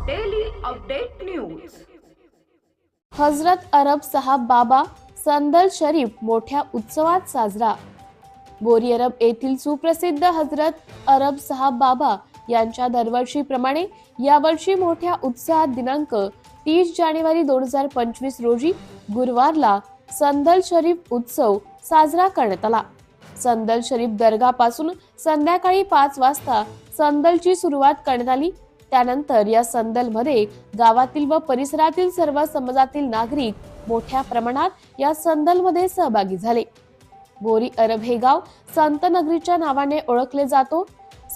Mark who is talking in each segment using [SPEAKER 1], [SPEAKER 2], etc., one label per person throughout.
[SPEAKER 1] Update news
[SPEAKER 2] Hazrat Arab Sahab Baba संदल शरीफ मोठ्या उत्सवात साजरा. बोरी अरब येथील सुप्रसिद्ध हजरत अरब साहब बाबा यांच्या दरवर्षीप्रमाणे यावर्षी मोठ्या उत्साहात दिनांक तीस जानेवारी दोन हजार पंचवीस रोजी गुरुवारला संदल शरीफ उत्सव साजरा करण्यात आला. संदल शरीफ दर्गापासून संध्याकाळी पाच वाजता संदलची सुरुवात करण्यात आली. त्यानंतर या संदलमध्ये गावातील व परिसरातील सर्व समाजातील नागरिक मोठ्या प्रमाणात या संदलमध्ये सहभागी झाले. बोरी अरब हे गाव संत नगरीच्या नावाने ओळखले जातो.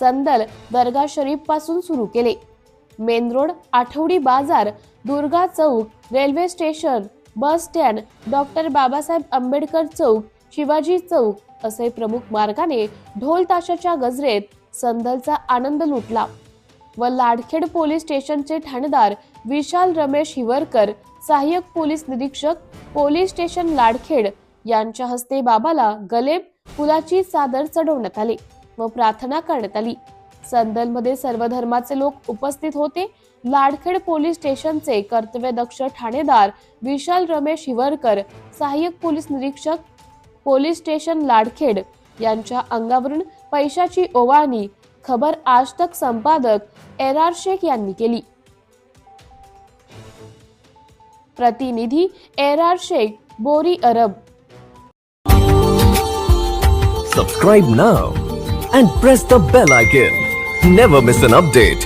[SPEAKER 2] संदल दर्गा शरीफपासून सुरू केले. मेन रोड आठवडी बाजार Durga Chowk railway station bus stand doctor Babasaheb Ambedkar Chowk Shivaji Chowk असे प्रमुख मार्गाने ढोल ताशाच्या गजरेत संदलचा आनंद लुटला. व लाडखेड पोलीस स्टेशनचे ठाणेदार विशाल रमेश हिवरकर सहाय्यक पोलीस निरीक्षक पोलीस स्टेशन लाडखेड यांच्या हस्ते बाबाला गलेब फुलाची चादर चढवण्यात आली व प्रार्थना करण्यात आली. संदलमध्ये सर्व धर्माचे लोक उपस्थित होते. लाडखेड पोलीस स्टेशनचे कर्तव्यदक्ष ठाणेदार विशाल रमेश हिवरकर सहाय्यक पोलीस निरीक्षक पोलीस स्टेशन लाडखेड यांच्या अंगावरून पैशाची ओवाळणी खबर आज तक संपादक एर आर शेख प्रतिनिधि air R Shaikh, Bori Arab.
[SPEAKER 3] Subscribe now and press the bell icon never miss an update